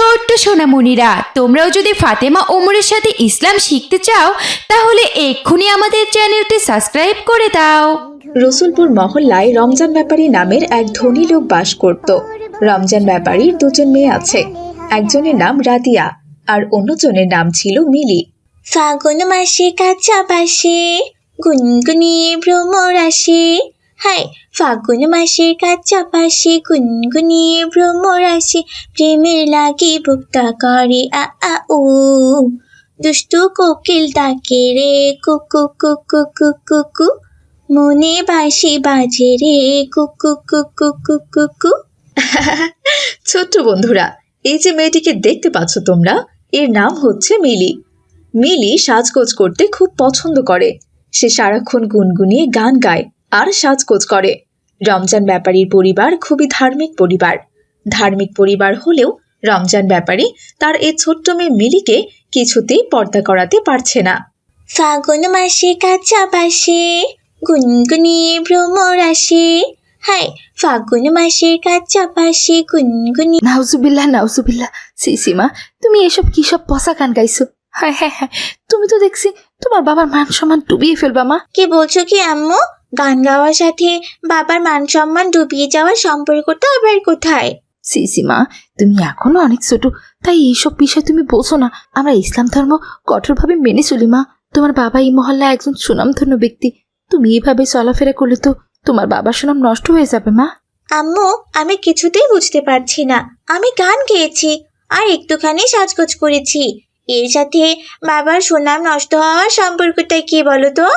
ছোট্ট সোনামণিরা তোমরাও যদি ফাতেমা ওমরের সাথে ইসলাম শিখতে চাও তাহলে এক্ষুনি আমাদের চ্যানেলটি সাবস্ক্রাইব করে দাও। রসুলপুর মহল্লায় রমজান ব্যাপারী নামের এক ধনী লোক বাস করত। রমজান ব্যাপারীর দুজন মেয়ে আছে। একজনের নাম রাদিয়া আর অন্যজনের নাম ছিল মিলি। ফাগুন মাসে কাঁচা বাসে গুনগুনিয়ে ভ্রমর আসে। হাই ফাগুন মাসে কাঁচা পাশে গুনগুনিয়ে ভ্রমর আসে প্রেমের লাগে বুকটা করে আ উ দুষ্টু কোকিল ডাকে রে কুকু কুকু কুকু কু মনে বাসি বাজে রে কুকু কুকু কুকু কু ছোট্ট বন্ধুরা এই যে মেয়েটিকে দেখতে পাচ্ছ তোমরা এর নাম হচ্ছে মিলি মিলি সাজগোজ করতে খুব পছন্দ করে সে সারাক্ষণ গুনগুনিয়ে গান গায় আর সাজগোজ করে। রমজান ব্যাপারীর পরিবার খুবই ধার্মিক পরিবার। ধার্মিক পরিবার হলেও রমজান ব্যাপারী তার এই ছোট্ট মেয়ে মিলিকে কিছুতেই পর্দা করাতে পারছে না। ফাগুন মাসে কাঁচা বাসে গুনগুনিয়ে ভ্রমর আসে। হাই ফাগুন মাসে কাঁচা পাশে গুনগুনি। নাউজুবিল্লাহ নাউজুবিল্লাহ। সিসিমা তুমি এসব কি সব পসা গান গাইছো? হ্যাঁ হ্যাঁ হ্যাঁ তুমি তো দেখছি তোমার বাবার মান সম্মান ডুবিয়ে ফেলবা মা। কি বলছো কি আম্মু? গান গাওয়ার সাথে বাবার মান সম্মান ডুবিয়ে যাওয়ার সম্পর্কটা আবার কোথায়? সিসিমা তুমি এখনও অনেক ছোট তাই এইসব বিষয় তুমি বোঝো না। আমরা ইসলাম ধর্ম কঠোরভাবে মেনে চলি মা। তোমার বাবা এই মহল্লায় একজন সুনামধন্য ব্যক্তি। তুমি এইভাবে চলাফেরা করলে তো তোমার বাবার সুনাম নষ্ট হয়ে যাবে মা। আম্মু আমি কিছুতেই বুঝতে পারছি না। আমি গান গেয়েছি আর একটুখানি সাজগোজ করেছি। এর সাথে বাবার সুনাম নষ্ট হওয়ার সম্পর্কটা কি বলো তো?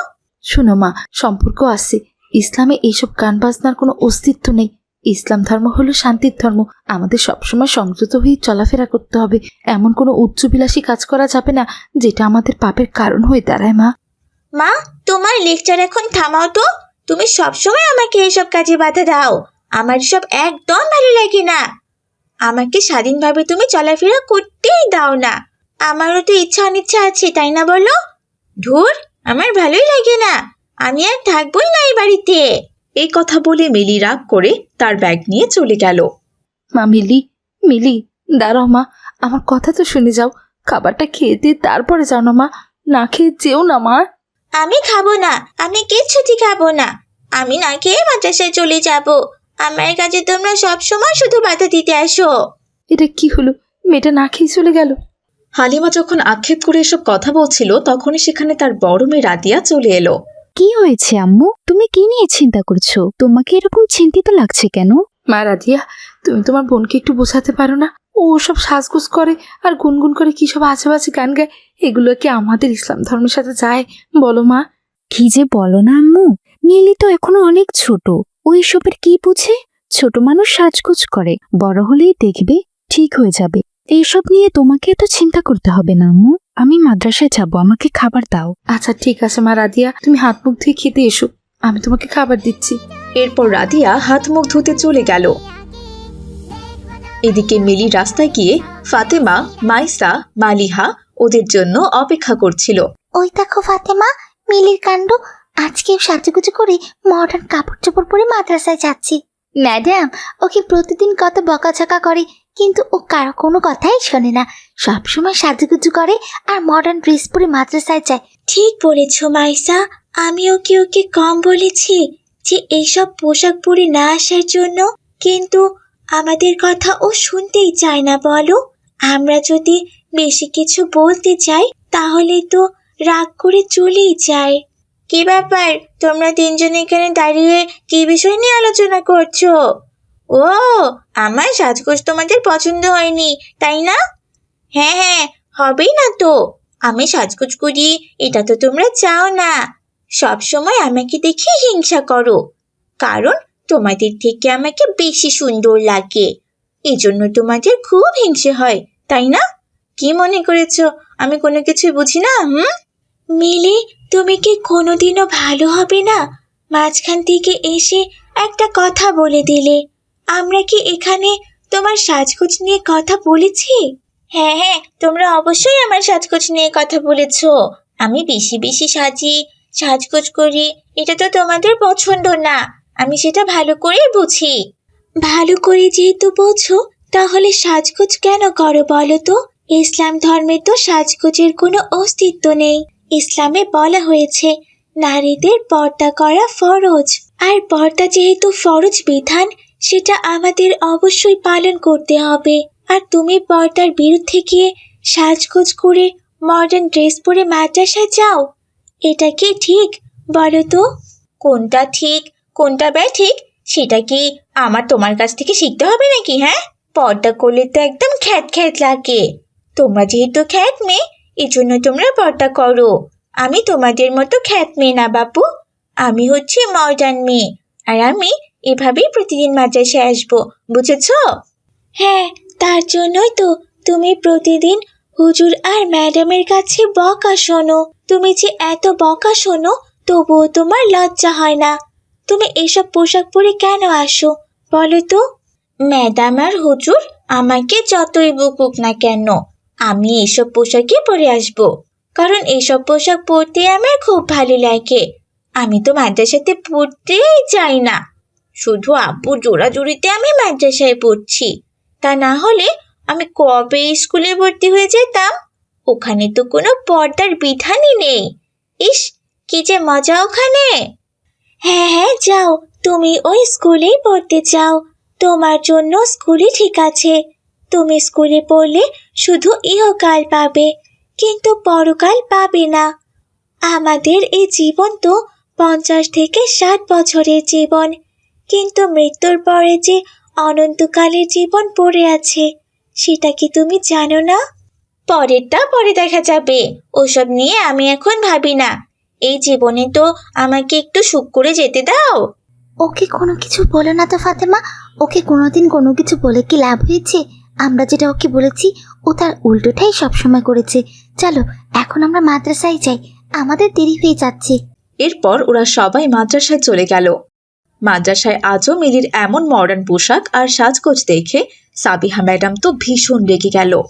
শোনো মা, সম্পর্ক আছে। ইসলামে এইসব গান বাজনার কোনো অস্তিত্ব নেই। ইসলাম ধর্ম হলো শান্তির ধর্ম। আমাদের সবসময় সংযত হয়ে চলাফেরা করতে হবে। এমন কোনো উচ্চবিলাসী কাজ করা যাবে না, যেটা আমাদের পাপের কারণ হয়ে দাঁড়ায়, মা। মা, তোমার লেকচার এখন থামাও তো। তুমি সবসময় আমাকে এসব কাজে বাধা দাও। আমার সব একদম ভালো লাগে না। আমাকে স্বাধীনভাবে তুমি চলাফেরা করতেই দাও না। আমারও তো ইচ্ছা অনিচ্ছা আছে, তাই না বলো? ধুর আমার ভালোই লাগে না। আমি আর থাকবোই না এই বাড়িতে। এই কথা বলে মিলি রাগ করে তার ব্যাগ নিয়ে চলে গেল। মা মিলি মিলি দাঁড়াও মা আমার কথা তো শুনে যাও। খাবারটা খেয়ে দিয়ে তারপরে যাও না মা না খেয়ে যেও না মা। আমি খাব না আমি কিচ্ছুটি খাব না। আমি না খেয়ে মাদ্রাসায় চলে যাব। আমার কাছে তোমরা সব সময় শুধু বাধা দিতে আসো। এটা কি হলো? মেয়েটা না খেয়ে চলে গেল? হালিমা যখন আক্ষেপ করে এসব কথা বলছিল তখনই সেখানে তার বড় মেয়ে রাদিয়া চলে এলো। কি হয়েছে আম্মু? তুমি কি নিয়ে চিন্তা করছ? তোমাকে এরকম চিন্তিত লাগছে কেন? মা রাধিয়া তুমি তোমার বোনকে একটু বোঝাতে পারো না? ও সব সাজগোজ করে আর গুনগুন করে কি সব আশেপাশে গান গায়? এগুলো কি আমাদের ইসলাম ধর্মের সাথে যায়? বলো মা। কি যে বলো না আম্মু? নীলি তো এখনও অনেক ছোট। ওই সবের কি বুঝে? ছোট মানুষ সাজগোজ করে। বড় হলেই দেখবে ঠিক হয়ে যাবে। এইসব নিয়ে তোমাকে তো চিন্তা করতে হবে না আম্মু। আমি মাদ্রাসায় যাব আমাকে খাবার দাও। আচ্ছা ঠিক আছে মা রাধিয়া। তুমি হাত মুখ ধুয়ে খেতে এসো। আমি তোমাকে খাবার দিচ্ছি। এরপর রাদিয়া হাত মুখ ধুতে চলে গেল। এদিকে মিলি রাস্তায় গিয়ে ফাতেমা মাইসা মালিহা ওদের জন্য অপেক্ষা করছিল। ওই দেখো ফাতেমা মিলির কাণ্ড। আজকে সাজুগুজু করে মডার্ন কাপড় চোপড় পরে মাদ্রাসায় যাচ্ছি। ম্যাডাম, ওকে প্রতিদিন কত বকাঝকা করে, কিন্তু ও কারও কোনো কথাই শোনে না। সবসময় সাজুগুজু করে আর মডার্ন ড্রেস পরে মাদ্রাসায় যায়। ঠিক বলেছ, মাইসা। আমি ওকে ওকে কম বলেছি যে এইসব পোশাক পরে না আসার জন্য, কিন্তু আমাদের কথা ও শুনতেই চায় না, বলো। আমরা যদি বেশি কিছু বলতে চাই তাহলে তো রাগ করে চলেই যায়। কি ব্যাপার? তোমরা তিনজন এখানে দাঁড়িয়ে কি বিষয় নিয়ে আলোচনা করছ? ও, আমার সাজগোজ তোমাদের পছন্দ হয়নি, তাই না? হ্যাঁ হ্যাঁ হবেই না তো। আমি সাজগোজ করি, এটা তো তোমরা চাও না। সব সময় আমাকে দেখে হিংসা করো। কারণ তোমাদের থেকে আমাকে বেশি সুন্দর লাগে। এজন্য তোমাদের খুব হিংসে হয়, তাই না? কি মনে করেছ? আমি কোনো কিছু বুঝি না, হুম? মিলি তুমি কি কোনোদিনও ভালো হবে না? মাঝখান থেকে এসে একটা কথা বলে দিলে। আমরা কি এখানে তোমার সাজগোজ নিয়ে কথা বলেছি? হ্যাঁ হ্যাঁ তোমরা অবশ্যই আমার সাজগোজ নিয়ে কথা বলেছ। আমি বেশি বেশি সাজি, সাজগোজ করি, এটা তো তোমাদের পছন্দ না। আমি সেটা ভালো করে বুঝি। ভালো করে যেহেতু বোঝো, তাহলে সাজগোজ কেন করো বলো তো? ইসলাম ধর্মে তো সাজগোজের কোনো অস্তিত্ব নেই। ইসলামে বলা হয়েছে, নারীদের পর্দা করা ফরজ। আর পর্দা যেহেতু ফরজ বিধান, সেটা আমাদের অবশ্যই পালন করতে হবে। আর তুমি পর্দার বিরুদ্ধে গিয়ে সাজগোজ করে মডার্ন ড্রেস পরে মাদ্রাসা যাও। এটা কি ঠিক বলো তো? কোনটা ঠিক, কোনটা ব্যয় ঠিক, সেটা কি আমার তোমার কাছ থেকে শিখতে হবে নাকি হ্যাঁ? পর্দা করলে তো একদম খ্যাত খ্যাত লাগে। তোমরা যেহেতু খ্যাত মেয়ে এই জন্য তোমরা পর্দা করো। আমি তোমাদের মতো খ্যাত মেয়ে না বাপু। আমি হচ্ছে মডার্ন মেয়ে আর আমি এভাবেই প্রতিদিন মাদ্রাসায় আসব বুঝেছ? হ্যাঁ তার জন্যই তো তুমি প্রতিদিন হুজুর আর ম্যাডামের কাছে বকা শোনো। তুমি যে এত বকা শোনো তবুও তোমার লজ্জা হয় না। তুমি এসব পোশাক পরে কেন আসো বলো তো? ম্যাডাম আর হুজুর আমাকে যতই বকুক না কেন আমি এসব পোশাকই পরে আসব। কারণ এসব পোশাক পরতে আমার খুব ভালো লাগে। আমি তো মাদ্রাসাতে পড়তেই চাই না। শুধু আব্বু জোড়াজুড়িতে আমি মাদ্রাসায় পড়ছি। তা না হলে আমি কবে স্কুলে ভর্তি হয়ে যেতাম? ওখানে তো কোনো পর্দার বিধানই নেই। ইস, কি যে মজা ওখানে। হ্যাঁ হ্যাঁ যাও। তুমি ওই স্কুলেই পড়তে চাও। তোমার জন্য স্কুলই ঠিক আছে। তুমি স্কুলে পড়লে শুধু ইহকাল পাবে, কিন্তু পরকাল পাবে না। আমাদের এই জীবন তো পঞ্চাশ থেকে ষাট বছরের জীবন, কিন্তু মৃত্যুর পরে যে অনন্তকালের জীবন পড়ে আছে, সেটা কি তুমি জানো না? পরেরটা পরে দেখা যাবে, ওসব নিয়ে আমি এখন ভাবি না। এই জীবনে তো আমাকে একটু সুখ করে যেতে দাও। ওকে কোনো কিছু বলো না তো, ফাতেমা। ওকে কোনোদিন কোনো কিছু বলে কি লাভ হয়েছে? আমরা যেটা ওকে বলেছি ও তার উল্টোটাই সবসময় করেছে। চলো এখন আমরা মাদ্রাসায় যাই। আমাদের দেরি হয়ে যাচ্ছে। এরপর ওরা সবাই মাদ্রাসায় চলে গেল। মাদ্রাসায় আজও মিলির এমন মডার্ন পোশাক আর সাজগোজ দেখে সাবিহা ম্যাডাম তো ভীষণ রেগে গেল।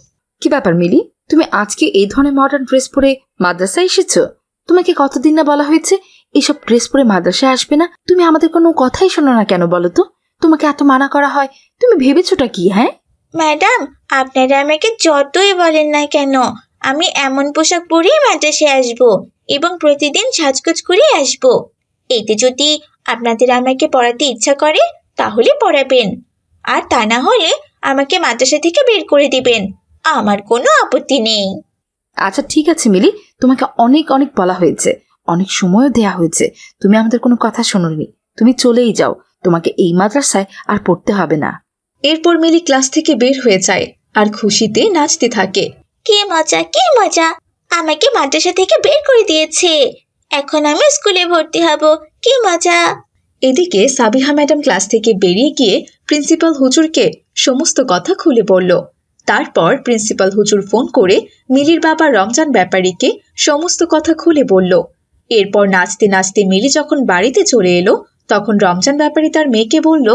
কি ব্যাপার মিলি? তুমি আজকে এই ধরনের মডার্ন ড্রেস পরে মাদ্রাসায় এসেছ? তোমাকে কতদিন না বলা হয়েছে এইসব ড্রেস পরে মাদ্রাসায় আসবে না? তুমি আমাদের কোনো কথাই শোনো না কেন বলো তো? তোমাকে এত মানা করা হয় তুমি ভেবেছোটা কি হ্যাঁ? ম্যাডাম, আপনারা আমাকে যতই বলেন না কেন, আমি এমন পোশাক পরেই মাদ্রাসে আসব এবং প্রতিদিন সাজগোজ করে আসব। এতে যদি আপনাদের আমাকে পড়াতে ইচ্ছা করে, তাহলে পড়াবেন। আর তা না হলে আমাকে মাদ্রাসা থেকে বের করে দিবেন। আমার কোনো আপত্তি নেই। আচ্ছা ঠিক আছে, মিলি। তোমাকে অনেক অনেক বলা হয়েছে। অনেক সময়ও দেয়া হয়েছে। তুমি আমাদের কোনো কথা শোনোনি। তুমি চলেই যাও। তোমাকে এই মাদ্রাসায় আর পড়তে হবে না। এরপর মিলি ক্লাস থেকে বের হয়ে যায় আর খুশিতে নাচতে থাকে। কে মজা কে মজা। আমাকে মাদ্রাসা থেকে বের করে দিয়েছে। এখন আমি স্কুলে ভর্তি হব। কি মজা। এদিকে সাবিহা ম্যাডাম ক্লাস থেকে বেরিয়ে গিয়ে প্রিন্সিপাল হুজুরকে সমস্ত কথা খুলে বলল। তারপর প্রিন্সিপাল হুজুর ফোন করে মিলির বাবা রমজান ব্যাপারীকে সমস্ত কথা খুলে বলল। এরপর নাচতে নাচতে মিলি যখন বাড়িতে চলে এলো তখন রমজান ব্যাপারী তার মেয়েকে বলল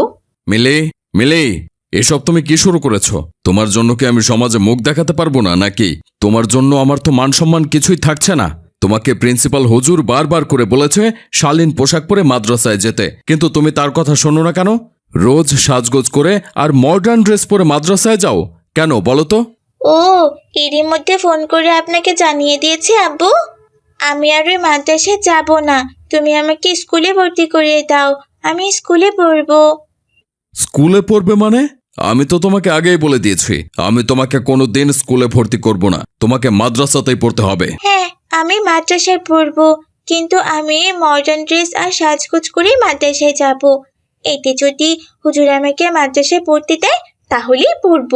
মিলি মিলি। এসব তুমি কি শুরু করেছ? তোমার জন্য কি আমি সমাজে মুখ দেখাতে পারব না নাকি? তোমার জন্য আমার তো মান সম্মান কিছুই থাকছে না। তোমাকে প্রিন্সিপাল হুজুর বারবার করে বলেছে শালীন পোশাক পরে মাদ্রাসায় যেতে। কিন্তু তুমি তার কথা শোনো না কেন? রোজ সাজগোজ করে আর মডার্ন ড্রেস পরে মাদ্রাসায় যাও। কেন বলো তো? ও এরই মধ্যে ফোন করে আপনাকে জানিয়ে দিয়েছি আব্বু। আমি আর ওই মাদ্রাসায় যাব না। তুমি আমাকে স্কুলে ভর্তি করিয়ে দাও। আমি স্কুলে পড়ব। স্কুলে পড়বে মানে? আমি তো তোমাকে আগেই বলে দিয়েছি আমি তোমাকে কোনো দিন স্কুলে ভর্তি করব না তোমাকে মাদ্রাসাতেই পড়তে হবে। হ্যাঁ আমি মাদ্রাসায় পড়ব কিন্তু আমি মডার্ন ড্রেস আর সাজগোজ করেই মাদ্রাসায় যাব। এতে যদি হুজুর আমাকে মাদ্রাসায় পড়তে দেয় তাহলেই পড়ব।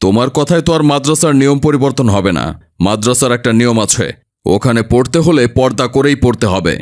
তোমার কথায় তো আর মাদ্রাসার নিয়ম পরিবর্তন হবে না মাদ্রাসার একটা নিয়ম আছে ওখানে পড়তে হলে পর্দা করেই পড়তে হবে।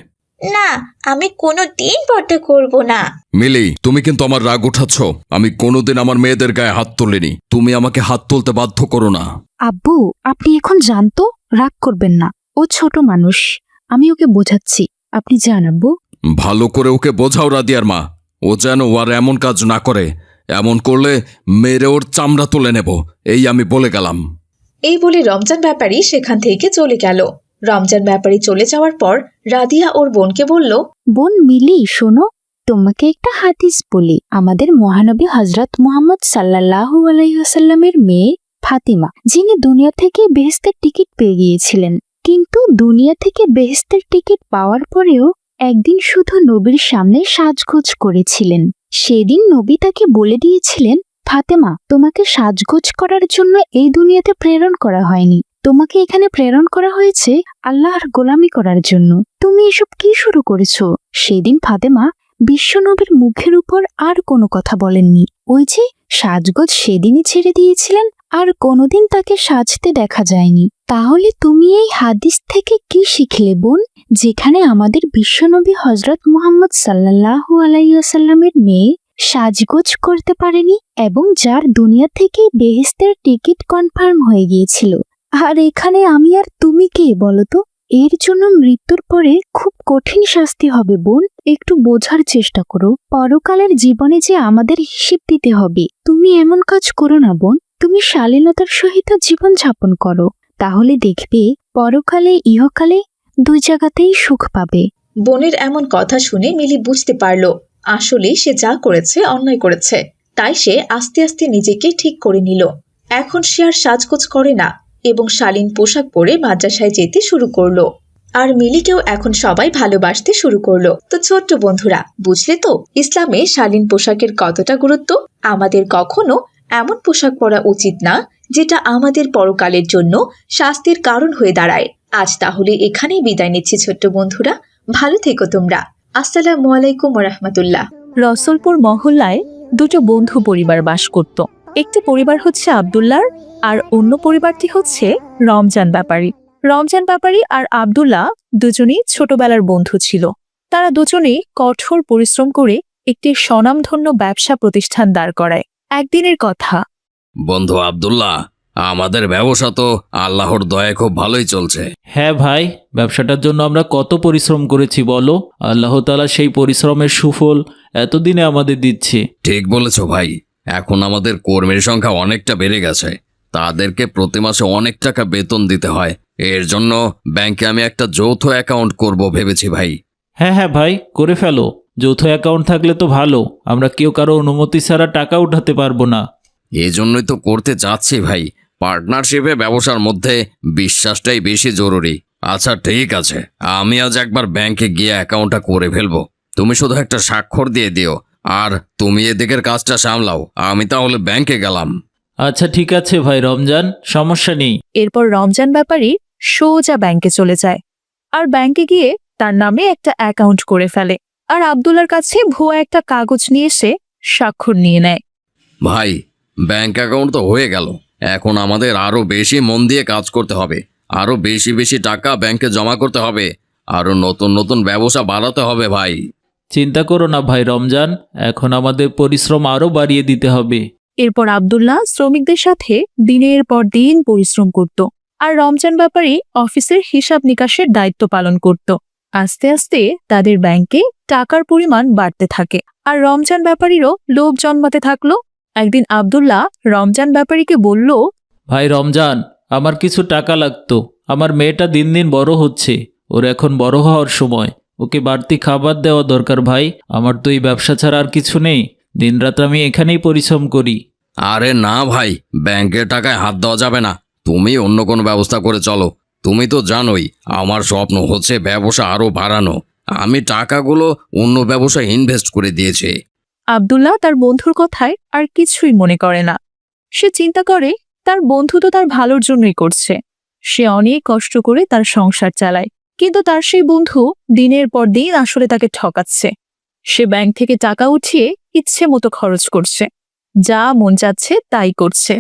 না আমি কোনো দিন পড়তে করব না। মিলি তুমি কিন্তু আমার রাগ উঠাচ্ছ। আমি কোনোদিন আমার মেয়েদের গায়ে হাত তুলিনি। তুমি আমাকে হাত তুলতে বাধ্য করো না। আব্বু আপনি এখন জানতো রাগ করবেন না। ও ছোট মানুষ। আমি ওকে বোঝাচ্ছি। আপনি যান আব্বু। ভালো করে ওকে বোঝাও রাদিয়ার মা। ও যেন ও আর এমন কাজ না করে। এমন করলে মেরে ওর চামড়া তুলে নেব। এই আমি বলে গেলাম। এই বলে রমজান ব্যাপারী সেখান থেকে চলে গেল। রমজান ব্যাপারী চলে যাওয়ার পর রাদিয়া ওর বোনকে বলল, বোন মিলি, শোনো, তোমাকে একটা হাদিস বলি। আমাদের মহানবী হজরত মুহাম্মদ সাল্লাল্লাহু আলাইসাল্লামের মেয়ে ফাতিমা, যিনি দুনিয়া থেকে বেহেস্তের টিকিট পেয়ে গিয়েছিলেন, কিন্তু দুনিয়া থেকে বেহেস্তের টিকিট পাওয়ার পরেও একদিন শুধু নবীর সামনে সাজগোজ করেছিলেন। সেদিন নবী তাকে বলে দিয়েছিলেন, ফাতেমা, তোমাকে সাজগোজ করার জন্য এই দুনিয়াতে প্রেরণ করা হয়নি। তোমাকে এখানে প্রেরণ করা হয়েছে আল্লাহর গোলামি করার জন্য। তুমি এসব কি শুরু করেছ? সেদিন ফাতেমা বিশ্বনবীর মুখের উপর আর কোনো কথা বলেননি। ওই যে সাজগোজ সেদিনই ছেড়ে দিয়েছিলেন, আর কোনোদিন তাকে সাজতে দেখা যায়নি। তাহলে তুমি এই হাদিস থেকে কি শিখলে বোন, যেখানে আমাদের বিশ্বনবী হজরত মুহাম্মদ সাল্লাল্লাহু আলাইসাল্লামের মেয়ে সাজগোজ করতে পারেনি এবং যার দুনিয়া থেকে বেহেস্তের টিকিট কনফার্ম হয়ে গিয়েছিল। আর এখানে আমি আর তুমি কে বলো তো এর জন্য মৃত্যুর পরে খুব কঠিন শাস্তি হবে বোন। একটু বোঝার চেষ্টা করো। পরকালের জীবনে যে আমাদের হিসেব দিতে হবে, তুমি এমন কাজ করো না বোন। তুমি শালীনতার সহিত জীবন যাপন করো। তাহলে দেখবে, পরকালে, ইহকালে দুই জায়গাতেই সুখ পাবে। বোনের এমন কথা শুনে মিলি বুঝতে পারল, আসলে সে যা করেছে অন্যায় করেছে। তাই সে আস্তে আস্তে নিজেকে ঠিক করে নিল। এখন সে আর সাজগোজ করে না। এবং শালীন পোশাক পরে মাদ্রাসায় যেতে শুরু করল। আর মিলিকেও এখন সবাই ভালোবাসতে শুরু করল। তো ছোট্ট বন্ধুরা, বুঝলে তো, ইসলামে শালীন পোশাকের কতটা গুরুত্ব? আমাদের কখনো এমন পোশাক পরা উচিত না, যেটা আমাদের পরকালের জন্য শাস্তির কারণ হয়ে দাঁড়ায়। আজ তাহলে এখানেই বিদায় নিচ্ছি ছোট্ট বন্ধুরা। ভালো থেকো তোমরা। আসসালামু আলাইকুম রহমতুল্লাহ রসলপুর মহল্লায় দুটো বন্ধু পরিবার বাস করত। একটি পরিবার হচ্ছে আব্দুল্লাহর আর অন্য পরিবারটি হচ্ছে রমজান ব্যাপারী। রমজান ব্যাপারী আর আব্দুল্লাহ দুজনেই ছোটবেলার বন্ধু ছিল। তারা দুজনেই কঠোর পরিশ্রম করে একটি স্বনামধন্য ব্যবসা প্রতিষ্ঠান দাঁড় করায়। একদিনের কথা। বন্ধু আব্দুল্লাহ আমাদের ব্যবসা তো আল্লাহর দয়া খুব ভালোই চলছে। হ্যাঁ ভাই ব্যবসাটার জন্য আমরা কত পরিশ্রম করেছি বলো? আল্লাহ তালা সেই পরিশ্রমের সুফল এতদিনে আমাদের দিচ্ছে। ঠিক বলেছ ভাই এখন আমাদের কর্মীর সংখ্যা অনেকটা বেড়ে গেছে। তাদেরকে প্রতি মাসে অনেক টাকা বেতন দিতে হয়। এর জন্য ব্যাংকে আমি একটা যৌথ অ্যাকাউন্ট করব ভেবেছি ভাই। হ্যাঁ হ্যাঁ ভাই করে ফেলো। যৌথ অ্যাকাউন্ট থাকলে তো ভালো। আমরা কেউ কারও অনুমতি ছাড়া টাকা উঠাতে পারব না। এই জন্যই তো করতে চাচ্ছি ভাই। পার্টনারশিপে ব্যবসার মধ্যে বিশ্বাসটাই বেশি জরুরি। আচ্ছা ঠিক আছে। আমি আজ একবার ব্যাংকে গিয়ে অ্যাকাউন্টটা করে ফেলব। তুমি শুধু একটা স্বাক্ষর দিয়ে দিও। আর তুমি এদিকের কাজটা সামলাও। আমি তাহলে ব্যাংকে গেলাম। আচ্ছা ঠিক আছে ভাই রমজান সমস্যা নেই। এরপর রমজান ব্যাপারী সোজা ব্যাংকে চলে যায়। আর ব্যাংকে গিয়ে তার নামে একটা অ্যাকাউন্ট করে ফেলে। আর আব্দুল্লার কাছে ভুয়া একটা কাগজ নিয়ে এসে স্বাক্ষর নিয়ে নেয়। ভাই ব্যাংক অ্যাকাউন্ট তো হয়ে গেল। এখন আমাদের আরও বেশি মন দিয়ে কাজ করতে হবে। আরও বেশি বেশি টাকা ব্যাংকে জমা করতে হবে। আরও নতুন নতুন ব্যবসা বাড়াতে হবে ভাই। চিন্তা করো না ভাই রমজান এখন আমাদের পরিশ্রম আরও বাড়িয়ে দিতে হবে। এরপর আব্দুল্লাহ শ্রমিকদের সাথে দিনের পর দিন পরিশ্রম করত আর রমজান ব্যাপারী অফিসের হিসাব নিকাশের দায়িত্ব পালন করত। আস্তে আস্তে তাদের ব্যাংকে টাকার পরিমাণ বাড়তে থাকে আর রমজান ব্যাপারীরও লোভ জন্মাতে থাকল। একদিন আব্দুল্লাহ রমজান ব্যাপারীকে বলল, ভাই রমজান, আমার কিছু টাকা লাগতো। আমার মেয়েটা দিন দিন বড় হচ্ছে। ওর এখন বড় হওয়ার সময়। ওকে বাড়তি খাবার দেওয়া দরকার ভাই। আমার তো এই ব্যবসা ছাড়া আর কিছু নেই। দিনরাত আমি এখানেই পরিশ্রম করি। আরে না ভাই ব্যাংকের টাকায় হাত দেওয়া যাবে না। তুমি অন্য কোনো ব্যবস্থা করে চলো। তুমি তো জানোই আমার স্বপ্ন হচ্ছে ব্যবসা আরও বাড়ানো। আমি টাকাগুলো অন্য ব্যবসায় ইনভেস্ট করে দিয়েছি। আব্দুল্লাহ তার বন্ধুর কথায় আর কিছুই মনে করে না। সে চিন্তা করে তার বন্ধু তো তার ভালোর জন্যই করছে। সে অনেক কষ্ট করে তার সংসার চালায়। কিন্তু তার সেই বন্ধু দিনের পর দিন আসলে তাকে ঠকাচ্ছে। সে ব্যাংক থেকে টাকা উঠিয়ে ইচ্ছে মতো খরচ করছে। যা মন চাচ্ছে তাই করছে।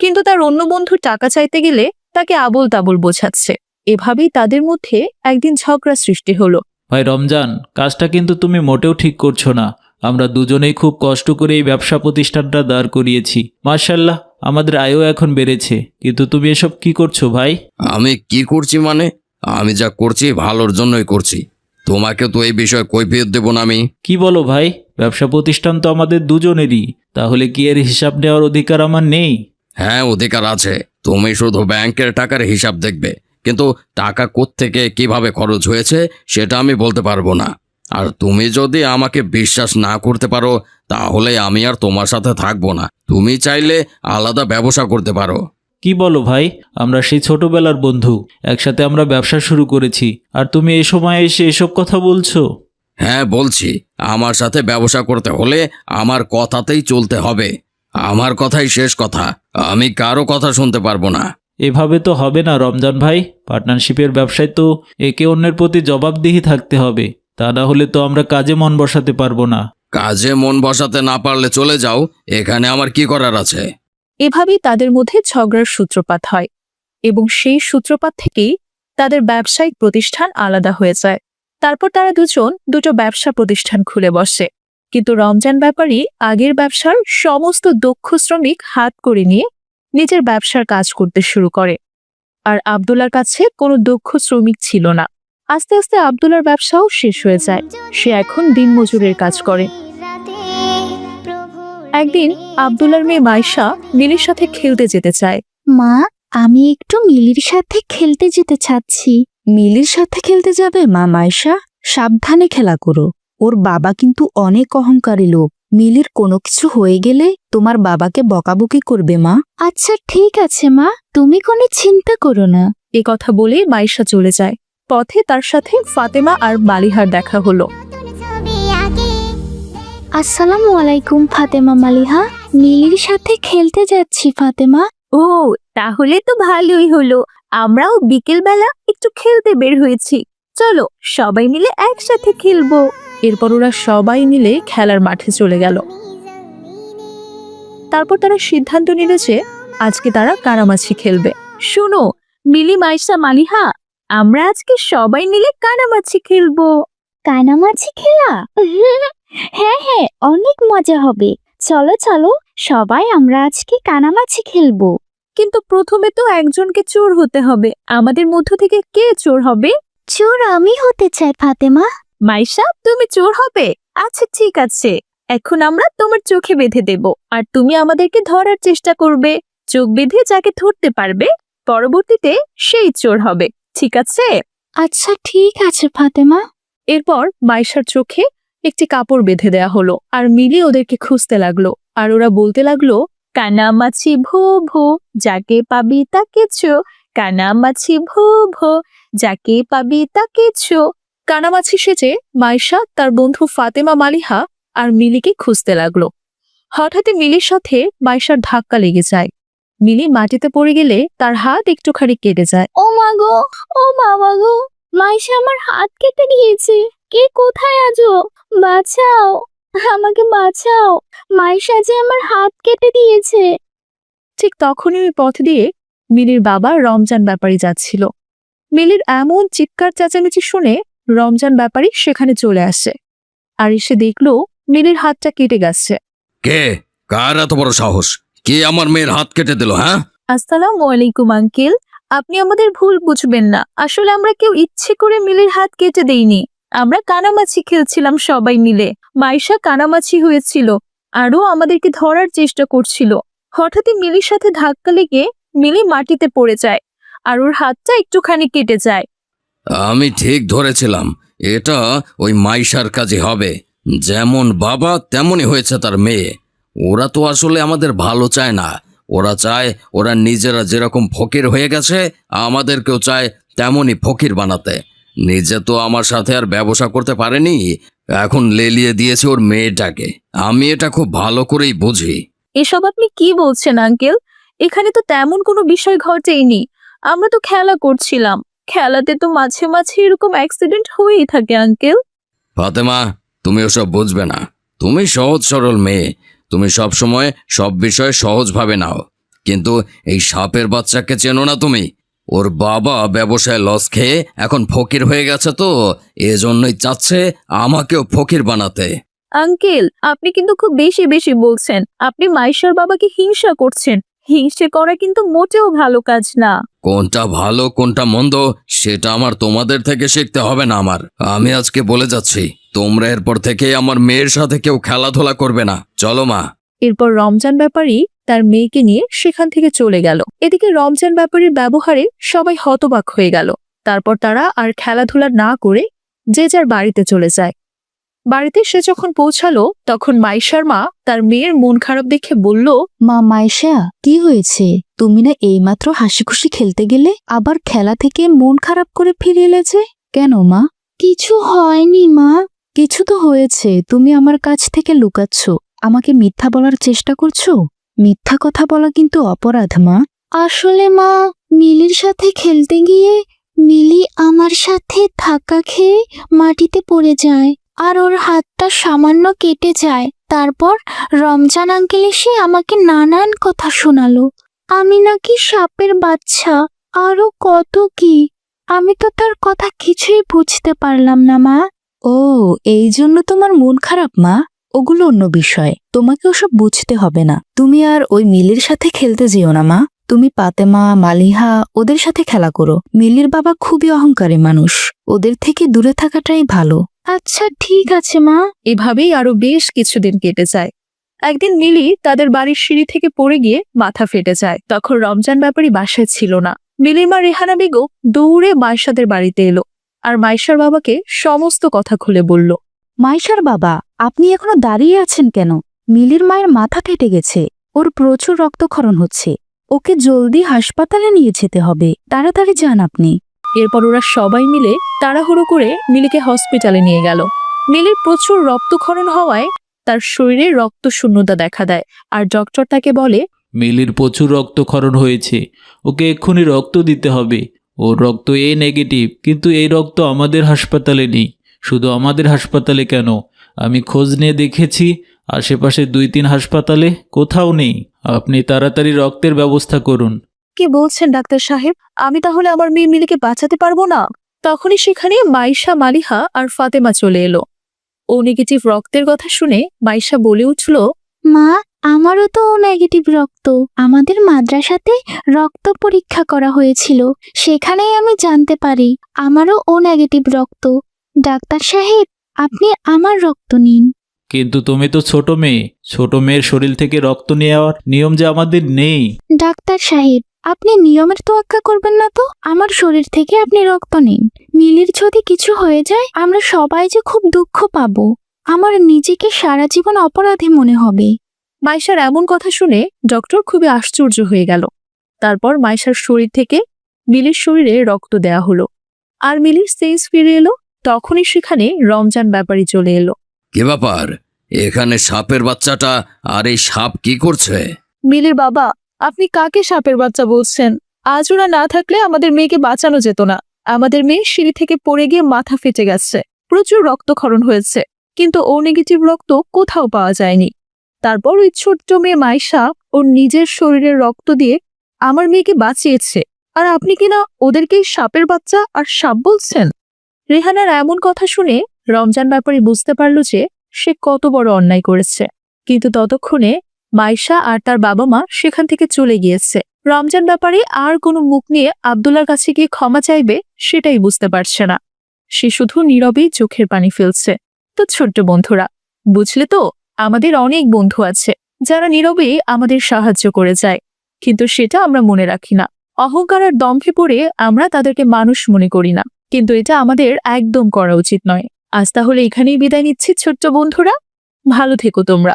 কিন্তু তার অন্য বন্ধু টাকা চাইতে গেলে তাকে আবল তাবল বোঝাচ্ছে। এভাবেই তাদের মধ্যে একদিন ঝগড়া সৃষ্টি হলো। ভাই রমজান কাজটা কিন্তু তুমি মোটেও ঠিক করছ না। আমরা দুজনেই খুব কষ্ট করে এই ব্যবসা প্রতিষ্ঠানটা দাঁড় করিয়েছি। মার্শাল্লাহ আমাদের আয়ও এখন বেড়েছে। কিন্তু তুমি এসব কি করছ ভাই? আমি কি করছি মানে? আমি যা করছি ভালোর জন্যই করছি। তোমাকে তো এই বিষয়ে কৈফিয়ত দেব না আমি। কি বলো ভাই? ব্যবসা প্রতিষ্ঠান তো আমাদের দুজনেরই। তাহলে কি এর হিসাব নেওয়ার অধিকার আমার নেই? হ্যাঁ অধিকার আছে। তুমি শুধু ব্যাংকের টাকার হিসাব দেখবে। কিন্তু টাকা কোত্থেকে কীভাবে খরচ হয়েছে সেটা আমি বলতে পারব না। আর তুমি যদি আমাকে বিশ্বাস না করতে পারো তাহলে আমি আর তোমার সাথে থাকব না। তুমি চাইলে আলাদা ব্যবসা করতে পারো। কি বলো ভাই? আমরা সেই ছোটবেলার বন্ধু। একসাথে আমরা ব্যবসা শুরু করেছি। আর তুমি এই সময় এসে এসব কথা বলছো? হ্যাঁ বলছি। আমার সাথে ব্যবসা করতে হলে আমার কথাতেই চলতে হবে। আমার কথাই শেষ কথা। আমি কারও কথা শুনতে পারব না। এভাবে তো হবে না রমজান ভাই। পার্টনারশিপের ব্যবসায় তো একে অন্যের প্রতি জবাবদিহি থাকতে হবে। তা না হলে তো আমরা কাজে মন বসাতে পারব না। কাজে মন বসাতে না পারলে চলে যাও। এখানে আমার কি করার আছে? এভাবেই তাদের মধ্যে ঝগড়ার সূত্রপাত হয় এবং সেই সূত্রপাত থেকেই তাদের ব্যবসায়িক প্রতিষ্ঠান আলাদা হয়ে যায়। তারপর তারা দুজন দুটো ব্যবসা প্রতিষ্ঠান খুলে বসে। কিন্তু রমজান ব্যাপারী আগের ব্যবসার সমস্ত দক্ষ শ্রমিক হাত করে নিয়ে নিজের ব্যবসার কাজ করতে শুরু করে। আর আবদুল্লার কাছে কোনো দক্ষ শ্রমিক ছিল না। আস্তে আস্তে আবদুল্লার ব্যবসাও শেষ হয়ে যায়। সে এখন দিনমজুরের কাজ করে। একদিন আবদুল্লার মেয়ে মাইশা মিলির সাথে খেলতে যেতে চায়। মা আমি একটু মিলির সাথে খেলতে যেতে চাচ্ছি। মিলির সাথে খেলতে যাবে? মা মাইশা সাবধানে খেলা করো। ওর বাবা কিন্তু অনেক অহংকারী লোক। মিলির কোনো কিছু হয়ে গেলে তোমার বাবাকে বকাবকি করবে মা। আচ্ছা ঠিক আছে মা। তুমি কোনো চিন্তা করো না। এ কথা বলে মাইশা চলে যায়। পথে তার সাথে ফাতেমা আর বালিহার দেখা হলো। আসসালামু আলাইকুম ফাতেমা মালিহা। মিলির সাথে খেলতে যাচ্ছি ফাতেমা। ও তাহলে তো ভালোই হলো। আমরাও বিকেলবেলা একটু খেলতে বের হয়েছি। চলো সবাই মিলে একসাথে খেলব। এরপর ওরা সবাই মিলে খেলার মাঠে চলে গেল। তারপর তারা সিদ্ধান্ত নিল যে আজকে তারা কানামাছি খেলবে। শোনো মিলি মাইসা মালিহা আমরা আজকে সবাই মিলে কানামাছি খেলব। কানামাছি খেলা? হ্যাঁ হ্যাঁ অনেক মজা হবে। চলো চলো সবাই আমরা আজকে কানামাছি খেলব। কিন্তু প্রথমে তো একজনকে চোর হতে হবে। আমাদের মধ্য থেকে কে চোর হবে? চোর আমি হতে চাই ফাতেমা। মাইশা তুমি চোর হবে? আচ্ছা ঠিক আছে। এখন আমরা তোমার চোখে বেঁধে দেব আর তুমি আমাদেরকে ধরার চেষ্টা করবে। চোখ বেঁধে যাকে ধরতে পারবে পরবর্তীতে সেই চোর হবে। ঠিক আছে? আচ্ছা ঠিক আছে ফাতেমা। এরপর মাইশার চোখে একটি কাপড় বেঁধে দেয়া হলো আর মিলি ওদেরকে খুঁজতে লাগল। আর ওরা বলতে লাগল কানামাছি ভো ভো, যাকে পাবি তাকে চো কানামাছি ভো ভো, যাকে পাবি তাকে চো কানামাছি সেজে মাইশা তার বন্ধু ফাতেমা মালিহা আর মিলিকে খুঁজতে লাগল। হঠাৎই মিলির সাথে মাইশার ধাক্কা লেগে যায়। মিলি মাটিতে পড়ে গেলে তার হাত একটুখানি কেটে যায়। ও মা গো, ও মা গো। মাইশা আমার হাত কেটে দিয়েছে কে কোথায় আছো বাঁচাও। আমাকে বাঁচাও। মাইশা যে আমার হাত কেটে দিয়েছে। ঠিক তখনই ওই পথ দিয়ে মিলির বাবা রমজান ব্যাপারী যাচ্ছিল। মিলির এমন চিৎকার চেঁচামেচি শুনে রমজান ব্যাপারী সেখানে চলে আসে। আর এসে দেখল মিলির হাতটা কেটে গেছে। কে? কার এত বড় সাহস? কে আমার মেয়ের হাত কেটে দিল হ্যাঁ? আসসালামু আলাইকুম আঙ্কেল। আপনি আমাদের ভুল বুঝবেন না। আসলে আমরা কেউ ইচ্ছে করে মিলির হাত কেটে দেইনি। আমরা কানামাছি খেলছিলাম সবাই মিলে। মাইশা কানামাছি হয়েছিল। আরও আমাদেরকে ধরার চেষ্টা করছিল। হঠাৎই মিলির সাথে ধাক্কা লেগে মিলি মাটিতে পড়ে যায় আর ওর হাতটা একটুখানি কেটে যায়। আমি ঠিক ধরেছিলাম। এটা ওই মাইশার কাজে হবে। যেমন বাবা, তেমনই হয়েছে তার মেয়ে। ওরা তো আসলে আমাদের ভালো চায় না। ওরা চায় ওরা নিজেরা যেরকম ফকির হয়ে গেছে আমাদেরকেও চায় তেমনই ফকির বানাতে। নিজে তো আমার সাথে আর ব্যবসা করতে পারেনি এখন লেলিয়ে দিয়েছে ওর মেয়েটাকে। আমি এটা খুব ভালো করেই বুঝি। এসব আপনি কি বলছেন আঙ্কেল? এখানে তো তেমন কোনো বিষয় ঘটেইনি আমরা তো খেলা করছিলাম। খেলাতে তো মাঝে মাঝে এরকম অ্যাক্সিডেন্ট হয়েই থাকে আঙ্কেল। ফাতেমা তুমি ওসব বুঝবে না। তুমি সহজ সরল মেয়ে। তুমি সব সময় সব বিষয়ে সহজভাবে নাও। কিন্তু এই সাপের বাচ্চাকে চেনো না তুমি। ওর বাবা ব্যবসায় লস খেয়ে এখন ফকির হয়ে গেছে তো, এজন্যই চাচ্ছে আমাকেও ফকির বানাতে। আঙ্কেল, আপনি কিন্তু খুব বেশি বেশি বলছেন। আপনি মাইশার বাবাকে হিংসা করছেন। হিংসে করা কিন্তু মোটেও ভালো কাজ না। কোনটা ভালো কোনটা মন্দ সেটা আমার তোমাদের থেকে শিখতে হবে না আমার। আমি আজকে বলে যাচ্ছি তোমরা এরপর থেকে আমার মেয়ের সাথে কেউ খেলাধুলা করবে না। চলো মা। এরপর রমজান ব্যাপারী তার মেয়েকে নিয়ে সেখান থেকে চলে গেল। এদিকে রমজান ব্যাপারীর ব্যবহারে সবাই হতবাক হয়ে গেল। তারপর তারা আর খেলাধুলা না করে যে যার বাড়িতে চলে যায়। বাড়িতে সে যখন পৌঁছালো তখন মাইশার মা তার মেয়ের মন খারাপ দেখে বলল মা মাইশা কি হয়েছে? তুমি না এইমাত্র হাসি খুশি খেলতে গেলে আবার খেলা থেকে মন খারাপ করে ফিরে এলেছে কেন মা? কিছু হয়নি মা। কিছু তো হয়েছে তুমি আমার কাছ থেকে লুকাচ্ছ। আমাকে মিথ্যা বলার চেষ্টা করছ? মিথ্যা কথা বলা কিন্তু অপরাধ মা। আসলে মা মিলির সাথে খেলতে গিয়ে মিলি আমার সাথে ধাক্কা খেয়ে মাটিতে পড়ে যায়। আর ওর হাতটা সামান্য কেটে যায়। তারপর রমজান আঙ্কেল এসে আমাকে নানান কথা শোনালো। আমি নাকি সাপের বাচ্চা, আরও কত কি? আমি তো তার কথা কিছুই বুঝতে পারলাম না, মা। ও, এই জন্য তোমার মন খারাপ, মা? ওগুলো অন্য বিষয়। তোমাকে ওসব বুঝতে হবে না। তুমি আর ওই মিলির সাথে খেলতে যেও না, মা। তুমি পাতেমা, মালিহা, ওদের সাথে খেলা করো। মিলির বাবা খুবই অহংকারী মানুষ। ওদের থেকে দূরে থাকাটাই ভালো। আচ্ছা ঠিক আছে, মা। এভাবেই আরও বেশ কিছুদিন কেটে যায়। একদিন মিলি তাদের বাড়ির সিঁড়ি থেকে পড়ে গিয়ে মাথা ফেটে যায়। তখন রমজান ব্যাপারী বাসায় ছিল না। মিলির মা রেহানা বেগম দৌড়ে মাইশাদের বাড়িতে এলো আর মাইশার বাবাকে সমস্ত কথা খুলে বলল মাইশার বাবা, আপনি এখনও দাঁড়িয়ে আছেন কেন? মিলির মায়ের মাথা ফেটে গেছে। ওর প্রচুর রক্তক্ষরণ হচ্ছে। ওকে জলদি হাসপাতালে নিয়ে যেতে হবে। তাড়াতাড়ি যান আপনি। এরপর ওরা সবাই মিলে তাড়াহুড়ো করে মিলিকে হসপিটালে নিয়ে গেল। মিলির প্রচুর রক্তক্ষরণ হওয়ায় তার শরীরে রক্ত শূন্যতা দেখা দেয় আর ডক্টর তাকে বলে মিলির প্রচুর রক্তক্ষরণ হয়েছে, ওকে এক্ষুনি রক্ত দিতে হবে। ওর রক্ত এ নেগেটিভ কিন্তু এই রক্ত আমাদের হাসপাতালে নেই। শুধু আমাদের হাসপাতালে কেন? আমি খোঁজ নিয়ে দেখেছি, আশেপাশে দুই তিন হাসপাতালে কোথাও নেই। আপনি তাড়াতাড়ি রক্তের ব্যবস্থা করুন। কি বলছেন ডাক্তার সাহেব? আমি তাহলে আমার মেয়ে মিলিকে বাঁচাতে পারব না? তখনই সেখানে মাইশা মালিহা আর ফাতেমা চলে এলো। ও নেগেটিভ রক্তের কথা শুনে মাইশা বলে উঠল মা আমারও তো ও নেগেটিভ রক্ত। আমাদের মাদ্রাসাতে রক্ত পরীক্ষা করা হয়েছিল। সেখানেই আমি জানতে পারি আমারও ও নেগেটিভ রক্ত। ডাক্তার সাহেব আপনি আমার রক্ত নিন। কিন্তু তুমি তো ছোট মেয়ে। ছোট মেয়ের শরীর থেকে রক্ত নেওয়ার নিয়ম যে আমাদের নেই। ডাক্তার সাহেব আপনি নিয়মের তোয়াক্কা করবেন না তো? আমার শরীর থেকে আপনি রক্ত নিন। মিলির যদি কিছু হয়ে যায় আমরা সবাই যে খুব দুঃখ পাবো। আমার নিজেকে সারা জীবন অপরাধী মনে হবে। মাইশার এমন কথা শুনে ডক্টর খুবই আশ্চর্য হয়ে গেল। তারপর মাইশার শরীর থেকে মিলির শরীরে রক্ত দেয়া হলো। আর মিলির সেন্স ফিরে এলো তখনই সেখানে রমজান ব্যাপারী চলে এলো। কি ব্যাপার? এখানে সাপের বাচ্চাটা আর এই সাপ কি করছে? মিলির বাবা আপনি কাকে সাপের বাচ্চা বলছেন? আজ ওরা না থাকলে আমাদের মেয়েকে বাঁচানো যেত না। আমাদের মেয়ে সিঁড়ি থেকে পড়ে গিয়ে মাথা ফেটে গেছে। প্রচুর রক্তক্ষরণ হয়েছে। কিন্তু ও নেগেটিভ রক্ত কোথাও পাওয়া যায়নি। তারপর ওই ছোট্ট মেয়ে মাইশা ওর নিজের শরীরের রক্ত দিয়ে আমার মেয়েকে বাঁচিয়েছে। আর আপনি কিনা ওদেরকেই সাপের বাচ্চা আর সাপ বলছেন? রেহানার এমন কথা শুনে রমজান ব্যাপারী বুঝতে পারল যে সে কত বড় অন্যায় করেছে। কিন্তু ততক্ষণে মাইশা আর তার বাবা মা সেখান থেকে চলে গিয়েছে। রমজান ব্যাপারে আর কোনো মুখ নিয়ে আবদুল্লার কাছে গিয়ে ক্ষমা চাইবে সেটাই বুঝতে পারছে না। সে শুধু নীরবেই চোখের পানি ফেলছে। তো ছোট্ট বন্ধুরা, বুঝলে তো, আমাদের অনেক বন্ধু আছে, যারা নীরবেই আমাদের সাহায্য করে যায়। কিন্তু সেটা আমরা মনে রাখি না। অহংকার আর দম্ভে পড়ে আমরা তাদেরকে মানুষ মনে করি না। কিন্তু এটা আমাদের একদম করা উচিত নয়। আজ তাহলে এখানেই বিদায় নিচ্ছি ছোট্ট বন্ধুরা। ভালো থেকো তোমরা।